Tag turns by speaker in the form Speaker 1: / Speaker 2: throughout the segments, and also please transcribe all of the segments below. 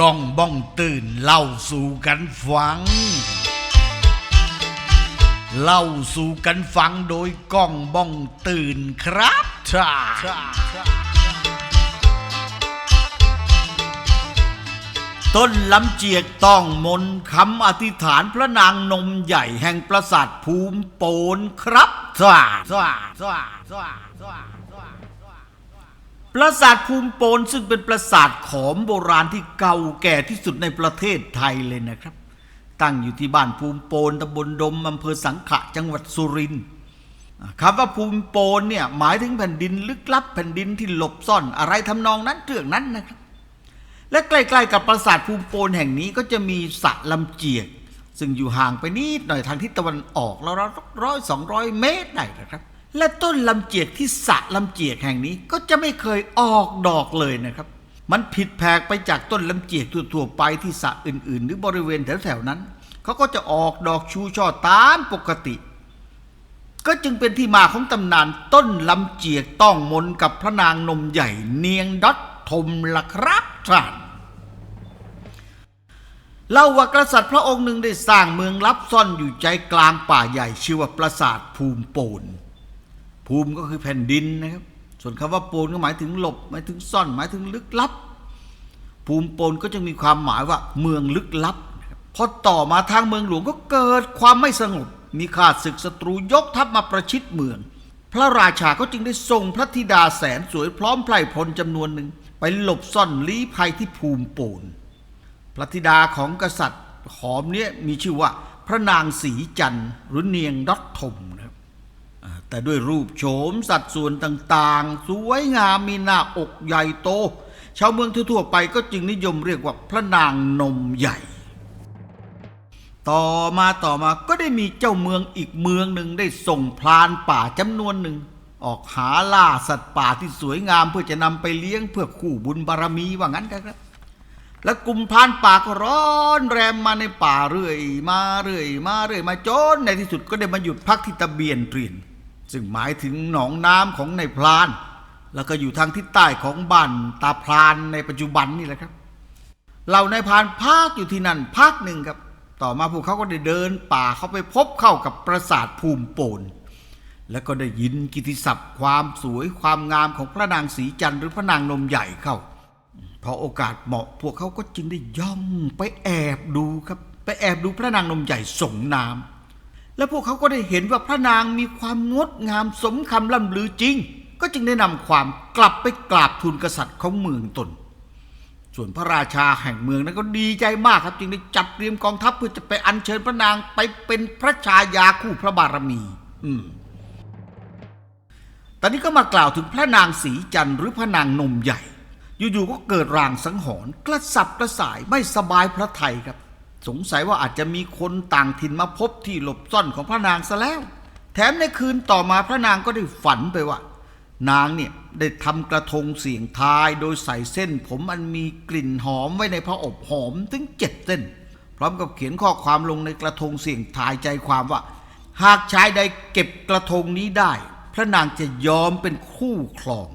Speaker 1: ก้องบ้องตื่นเล่าสู่กันฟัง เล่าสู่กันฟังโดยก้องบ้องตื่นครับท่าต้นลำเจียกต้องมนคำอธิษฐานพระนางนมใหญ่แห่งปราสาทภูมิโปนครับท่าท่าท่าท่าท่า ปราสาทภูมิโปนซึ่งเป็นปราสาทขอมโบราณที่เก่าแก่ที่สุดในประเทศไทยเลยนะครับ ตั้งอยู่ที่บ้านภูมิโปนตำบลดมอำเภอสังขะจังหวัดสุรินทร์คำว่าภูมิโปนเนี่ยหมายถึงแผ่นดินลึกลับแผ่นดินที่หลบซ่อนอะไรทำนองนั้นเรื่องนั้นนะครับ และใกล้ๆกับปราสาทภูมิโปนแห่งนี้ก็จะมีสระลำเจียกซึ่งอยู่ห่างไปนิดหน่อยทางทิศตะวันออกแล้วร้อยสองร้อยเมตรได้นะครับ และต้นลำเจียกที่สะลำเจียกแห่งนี้ก็จะไม่เคยออกดอกเลยนะครับ มันผิดแผกไปจากต้นลำเจียกทั่วๆไปที่สะอื่น ๆ หรือบริเวณแถวๆนั้นเขาก็จะออกดอกชูช่อตามปกติ ก็จึงเป็นที่มาของตำนานต้นลำเจียกต้องมนกับพระนางนมใหญ่เนียงดัดทมละครับท่านเล่าว่ากษัตริย์พระองค์หนึ่งได้สร้างเมืองลับซ่อนอยู่ใจกลางป่าใหญ่ชื่อว่าปราสาทภูมิโปน ภูมิก็คือแผ่นดินนะครับ ส่วนคำว่าโปนก็หมายถึงหลบ หมายถึงซ่อน หมายถึงลึกลับ ภูมิโปนก็จะมีความหมายว่าเมืองลึกลับพอต่อมาทางเมืองหลวงก็เกิดความไม่สงบ มีข้าศึกศัตรูยกทัพมาประชิดเมือง พระราชาก็จึงได้ส่งพระธิดาแสนสวยพร้อมไพรพลจำนวนหนึ่ง ไปหลบซ่อนลี้ภัยที่ภูมิโปนพระธิดาของกษัตริย์หอมเนี่ยมีชื่อว่าพระนางสีจันทร์หรือเนียงดอททมนะ แต่ด้วยรูปโฉมสัดส่วนต่างๆ สวยงามมีหน้าอกใหญ่โต ชาวเมืองทั่วๆไปก็จึงนิยมเรียกว่าพระนางนมใหญ่ ต่อมาต่อมาก็ได้มีเจ้าเมืองอีกเมืองหนึ่งได้ส่งพรานป่าจำนวนหนึ่ง ออกหาล่าสัตว์ป่าที่สวยงามเพื่อจะนำไปเลี้ยงเพื่อคู่บุญบารมีว่างั้นกันครับ แล้วกลุ่มพรานป่าก็ร้อนแรมมาในป่าเรื่อย มาเรื่อย มาเรื่อยมาจนในที่สุดก็ได้มาหยุดพักที่ตะเบียนเตรียน ซึ่งหมายถึงหนองน้ำของในพราน แล้วก็อยู่ทางทิศใต้ของบ้านตาพรานในปัจจุบันนี่แหละครับเหล่านายพรานพักอยู่ที่นั่นพักหนึ่งครับ ต่อมาพวกเขาก็ได้เดินป่าเข้าไปพบเข้ากับปราสาทภูมิโปนแล้วก็ได้ยินกิตติศัพท์ความสวยความงามของพระนางสีจันทร์หรือพระนางนมใหญ่เข้าพอโอกาสเหมาะพวกเขาก็จึงได้ย่องไปแอบดูครับ ไปแอบดูพระนางนมใหญ่ส่งน้ำ แล้วพวกเขาก็ได้เห็นว่าพระนางมีความงดงามสมคำล่ำลือจริง ก็จึงได้นำความกลับไปกราบทูลกษัตริย์ของเมืองตน ส่วนพระราชาแห่งเมืองนั้นก็ดีใจมากครับจึงได้จัดเตรียมกองทัพเพื่อจะไปอัญเชิญพระนางไปเป็นพระชายาคู่พระบารมี อืมตอนนี้ก็มากล่าวถึงพระนางสีจันทร์หรือพระนางนมใหญ่ อยู่ๆก็เกิดรางสังหรณ์กระสับกระส่ายไม่สบายพระไทยครับ สงสัยว่าอาจจะมีคนต่างถิ่นมาพบที่หลบซ่อนของพระนางซะแล้ว แถมในคืนต่อมาพระนางก็ได้ฝันไปว่า นางเนี่ยได้ทำกระทงเสียงทายโดยใส่เส้น ผมอันมีกลิ่นหอมไว้ในพระอบหอมถึงเจ็ดเส้น พร้อมกับเขียนข้อความลงในกระทงเสียงทายใจความว่า หากชายใดเก็บกระทงนี้ได้ พระนางจะยอมเป็นคู่ครอง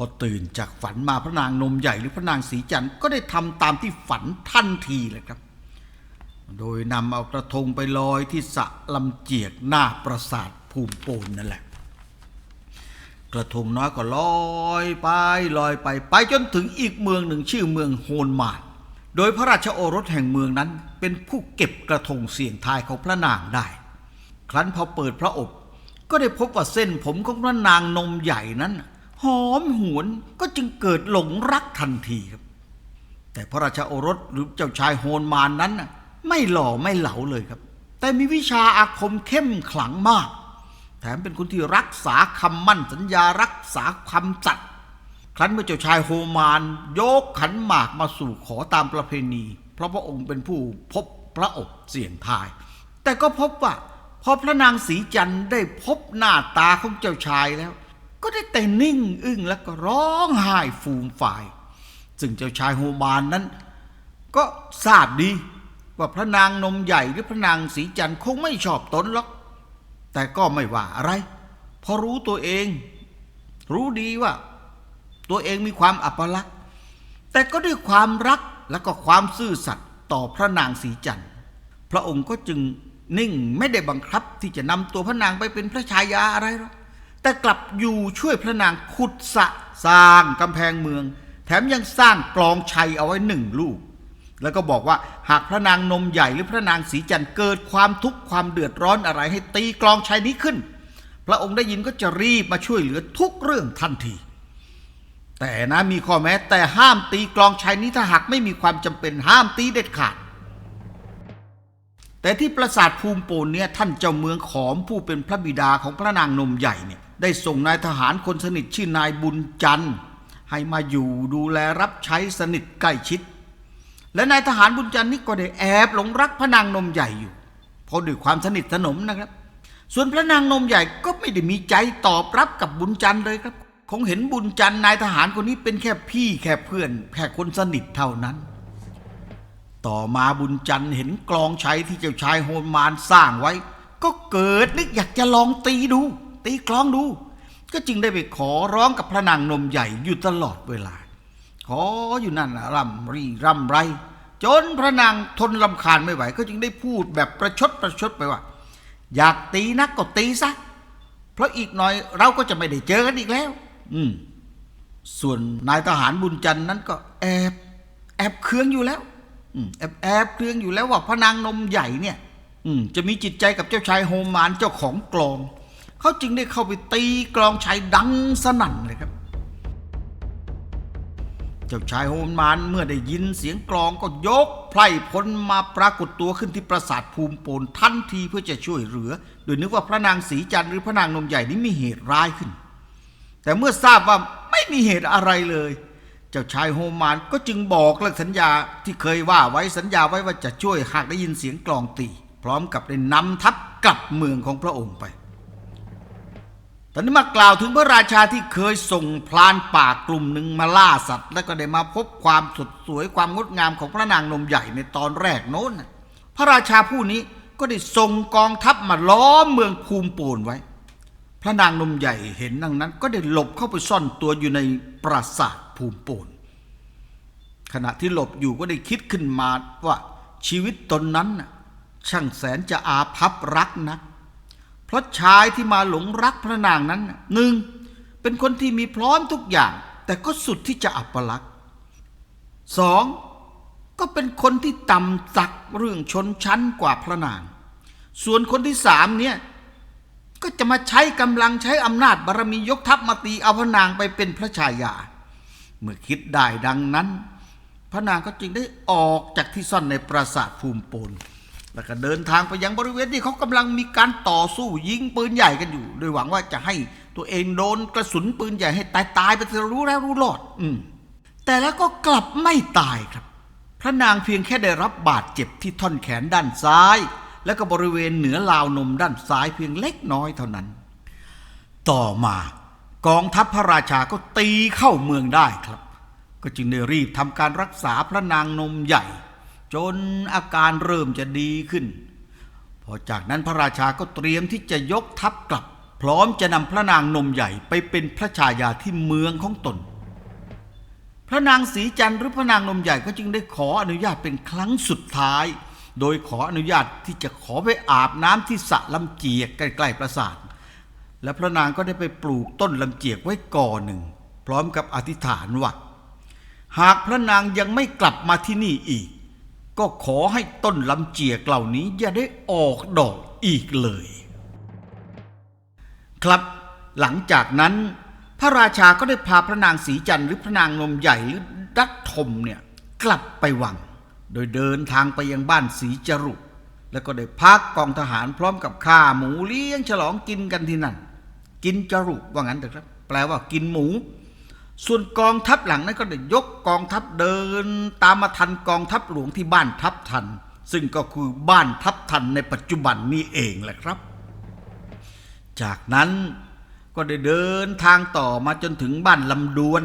Speaker 1: อตื่นจากฝันมาพระนางนมใหญ่หรือพระนางสีจันทร์ก็ได้ทำตามที่ฝันทันทีเลยครับ โดยนำเอากระทงไปลอยที่สะลำเจียกหน้าปราสาทภูมิโปนนั่นแหละ กระทงน้อยก็ลอยไปลอยไปไปจนถึงอีกเมืองหนึ่งชื่อเมืองโฮนมาโดยพระราชโอรสแห่งเมืองนั้นเป็นผู้เก็บกระทงเสียงทายของพระนางได้ ครั้นพอเปิดพระอบก็ได้พบว่าเส้นผมของพระนางนมใหญ่นั้น หอมหวนก็จึงเกิดหลงรักทันทีครับ แต่พระราชาโอรสหรือเจ้าชายโฮนมานนั้นไม่หล่อไม่เหลาเลยครับ แต่มีวิชาอาคมเข้มขลังมาก แถมเป็นคนที่รักษาคำมั่นสัญญารักษาคำสัตย์ครั้นเมื่อเจ้าชายโฮมานยกขันหมากมาสู่ขอตามประเพณี เพราะพระองค์เป็นผู้พบพระอบเสี่ยงทาย แต่ก็พบว่าพอพระนางสีจันทร์ได้พบหน้าตาของเจ้าชายแล้ว ก็ได้แต่นิ่งอึ้งแล้วก็ร้องไห้ฟูมฝ่าย ซึ่งเจ้าชายโฮมานนั้น ก็ทราบดีว่าพระนางนมใหญ่หรือพระนางสีจันทร์คงไม่ชอบตนหรอก แต่ก็ไม่ว่าอะไร เพราะรู้ตัวเอง รู้ดีว่า ตัวเองมีความอัปลักษณ์แต่แต่ก็ด้วยความรักและก็ความซื่อสัตย์ต่อพระนางสีจันทร์พระองค์ก็จึงนิ่งไม่ได้บังคับที่จะนำตัวพระนางไปเป็นพระชายาอะไรหรอก แต่กลับอยู่ช่วยพระนางขุดสะสร้างกำแพงเมือง แถมยังสร้างกลองชัยเอาไว้หนึ่งลูก แล้วก็บอกว่าหากพระนางนมใหญ่หรือพระนางสีจันเกิดความทุกข์ความเดือดร้อนอะไรให้ตีกลองชัยนี้ขึ้น พระองค์ได้ยินก็จะรีบมาช่วยเหลือทุกเรื่องทันที แต่นะมีข้อแม้แต่ห้ามตีกลองชัยนี้ถ้าหากไม่มีความจำเป็นห้ามตีเด็ดขาดแต่ที่ปราสาทภูมิโปนเนี่ยท่านเจ้าเมืองขอมผู้เป็นพระบิดาของพระนางนมใหญ่เนี่ย ได้ส่งนายทหารคนสนิทชื่อนายบุญจันทร์ให้มาอยู่ดูแลรับใช้สนิทใกล้ชิด และนายทหารบุญจันทร์นี่ก็ได้แอบหลงรักพระนางนมใหญ่อยู่ เพราะด้วยความสนิทสนมนะครับ ส่วนพระนางนมใหญ่ก็ไม่ได้มีใจตอบรับกับบุญจันทร์เลยครับ คงเห็นบุญจันทร์นายทหารคนนี้เป็นแค่พี่แค่เพื่อนแค่คนสนิทเท่านั้น ต่อมาบุญจันทร์เห็นกลองใชัยที่เจ้าชายโฮมานสร้างไว้ ก็เกิดนึกอยากจะลองตีดู ตีกลองดู ก็จึงได้ไปขอร้องกับพระนางนมใหญ่อยู่ตลอดเวลา ขออยู่นั่นร่ำรีร่ำไร จนพระนางทนลำคาญไม่ไหว ก็จึงได้พูดแบบประชดประชดไปว่า อยากตีนักก็ตีซะเพราะอีกหน่อยเราก็จะไม่ได้เจอกันอีกแล้ว อืมส่วนนายทหารบุญจันทร์นั้นก็แอบแอบเคืองอยู่แล้วอืมแอบแอบเคืองอยู่แล้วว่าพระนางนมใหญ่เนี่ย อืมจะมีจิตใจกับเจ้าชายโฮมานเจ้าของกลอง เขาจึงได้เข้าไปตีกลองชัยดังสนั่นเลยครับ เจ้าชายโฮมานเมื่อได้ยินเสียงกลองก็ยกไพร่พลมาปรากฏตัวขึ้นที่ปราสาทภูมิโปนทันทีเพื่อจะช่วยเหลือ โดยนึกว่าพระนางสีจันทร์หรือพระนางนมใหญ่นี้มีเหตุร้ายขึ้น แต่เมื่อทราบว่าไม่มีเหตุอะไรเลย เจ้าชายโฮมานก็จึงบอกเลิกสัญญาที่เคยว่าไว้สัญญาไว้ว่าจะช่วยหากได้ยินเสียงกลองตี พร้อมกับได้นำทัพกลับเมืองของพระองค์ไป ตอนนี้มากล่าวถึงพระราชาที่เคยส่งพลานป่ากลุ่มหนึ่งมาล่าสัตว์ แล้วก็ได้มาพบความสดสวยความงดงามของพระนางนมใหญ่ในตอนแรกโน้นพระราชาผู้นี้ก็ได้ส่งกองทัพมาล้อมเมืองภูมิปูนไว้ พระนางนมใหญ่เห็นดังนั้น ก็ได้หลบเข้าไปซ่อนตัวอยู่ในปราสาทภูมิปูนขณะที่หลบอยู่ก็ได้คิดขึ้นมาว่าชีวิตตนนั้นช่างแสนจะอาภัพรักนัก เพราะชายที่มาหลงรักพระนางนั้นหนึ่งเป็นคนที่มีพร้อมทุกอย่าง แต่ก็สุดที่จะอัปลักษ์สองก็เป็นคนที่ต่ำสักเรื่องชนชั้นกว่าพระนาง ส่วนคนที่สามเนี่ยก็จะมาใช้กำลังใช้อำนาจบารมียกทัพมาตีเอาพระนางไปเป็นพระชายา เมื่อคิดได้ดังนั้น พระนางก็จึงได้ออกจากที่ซ่อนในปราสาทภูมิปน แล้วก็เดินทางไปยังบริเวณที่เขากำลังมีการต่อสู้ยิงปืนใหญ่กันอยู่ โดยหวังว่าจะให้ตัวเองโดนกระสุนปืนใหญ่ให้ตายตายไปจะรู้แล้วรู้รอด อืมแต่แล้วก็กลับไม่ตายครับ พระนางเพียงแค่ได้รับบาดเจ็บที่ท่อนแขนด้านซ้าย และก็บริเวณเหนือราวนมด้านซ้ายเพียงเล็กน้อยเท่านั้น ต่อมากองทัพพระราชาก็ตีเข้าเมืองได้ครับ ก็จึงได้รีบทำการรักษาพระนางนมใหญ่ จนอาการเริ่มจะดีขึ้น พอจากนั้นพระราชาก็เตรียมที่จะยกทัพกลับ พร้อมจะนำพระนางนมใหญ่ไปเป็นพระชายาที่เมืองของตน พระนางสีจันทร์หรือพระนางนมใหญ่ก็จึงได้ขออนุญาตเป็นครั้งสุดท้าย โดยขออนุญาตที่จะขอไปอาบน้ำที่สระลำเจียกใกล้ๆปราสาท และพระนางก็ได้ไปปลูกต้นลำเจียกไว้ก่อหนึ่ง พร้อมกับอธิษฐานว่าหากพระนางยังไม่กลับมาที่นี่อีก ก็ขอให้ต้นลำเจียกเหล่านี้อย่าได้ออกดอกอีกเลย ครับหลังจากนั้น พระราชาก็ได้พาพระนางสีจันทร์หรือพระนางนมใหญ่หรือดัตทมเนี่ยกลับไปวัง โดยเดินทางไปยังบ้านสีจรุแล้วก็ได้พักกองทหารพร้อมกับข้าหมูเลี้ยงฉลองกินกันที่นั่น กินจรุว่างั้นเถอะครับ แปลว่ากินหมู ส่วนกองทัพหลังนั้นก็ได้ยกกองทัพเดิน ตามมาทันกองทัพหลวงที่บ้านทัพทัน ซึ่งก็คือบ้านทัพทันในปัจจุบันนี้เองแหละครับ จากนั้นก็ได้เดินทางต่อมาจนถึงบ้านลำดวน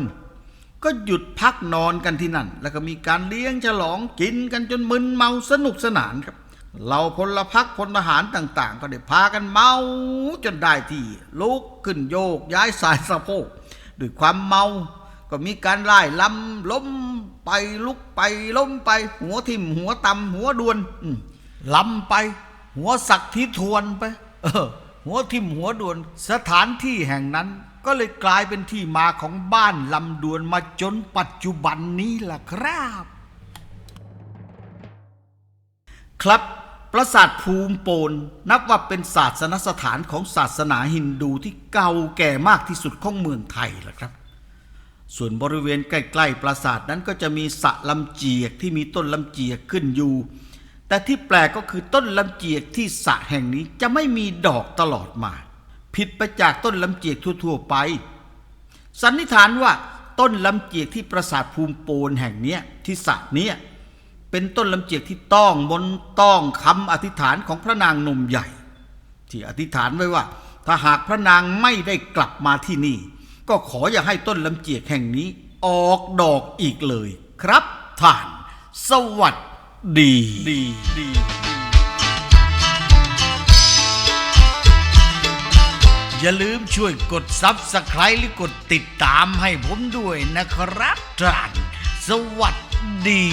Speaker 1: ก็หยุดพักนอนกันที่นั่น แล้วก็มีการเลี้ยงฉลองกินกันจนมึนเมาสนุกสนานครับเราพลพักพลทหารต่าง ๆ ก็ได้พากันเมาจนได้ที่ลุกขึ้นโยกย้ายสายสะโพก ด้วยความเมา ก็มีการไล่ลำล้มไปลุกไปล้มไป หัวทิ่มหัวตำหัวดวนอืมลำไป หัวสักที่ทวนไป เออ หัวทิ่มหัวดวน สถานที่แห่งนั้น ก็เลยกลายเป็นที่มาของบ้านลำดวนมาจนปัจจุบันนี้ล่ะครับ ครับ ปราสาทภูมิโปนนับว่าเป็นศาสนสถานของศาสนาฮินดูที่เก่าแก่มากที่สุดของเมืองไทยล่ะครับ ส่วนบริเวณใกล้ๆปราสาทนั้นก็จะมีสระลำเจียกที่มีต้นลำเจียกขึ้นอยู่ แต่ที่แปลกก็คือต้นลำเจียกที่สระแห่งนี้จะไม่มีดอกตลอดมา ผิดไปจากต้นลำเจียกทั่วๆไป สันนิษฐานว่าต้นลำเจียกที่ปราสาทภูมิโปนแห่งเนี้ยที่สระเนี้ย เป็นต้นลำเจียกที่ต้องบนต้องคำอธิษฐานของพระนางนมใหญ่ ที่อธิษฐานไว้ว่า ถ้าหากพระนางไม่ได้กลับมาที่นี่ ก็ขออย่าให้ต้นลำเจียกแห่งนี้ออกดอกอีกเลย ครับท่าน สวัสดีดีดีอย่าลืมช่วยกดซับสไคร b e หรือกดติดตามให้ผมด้วยนะครับท่าน สวัสดี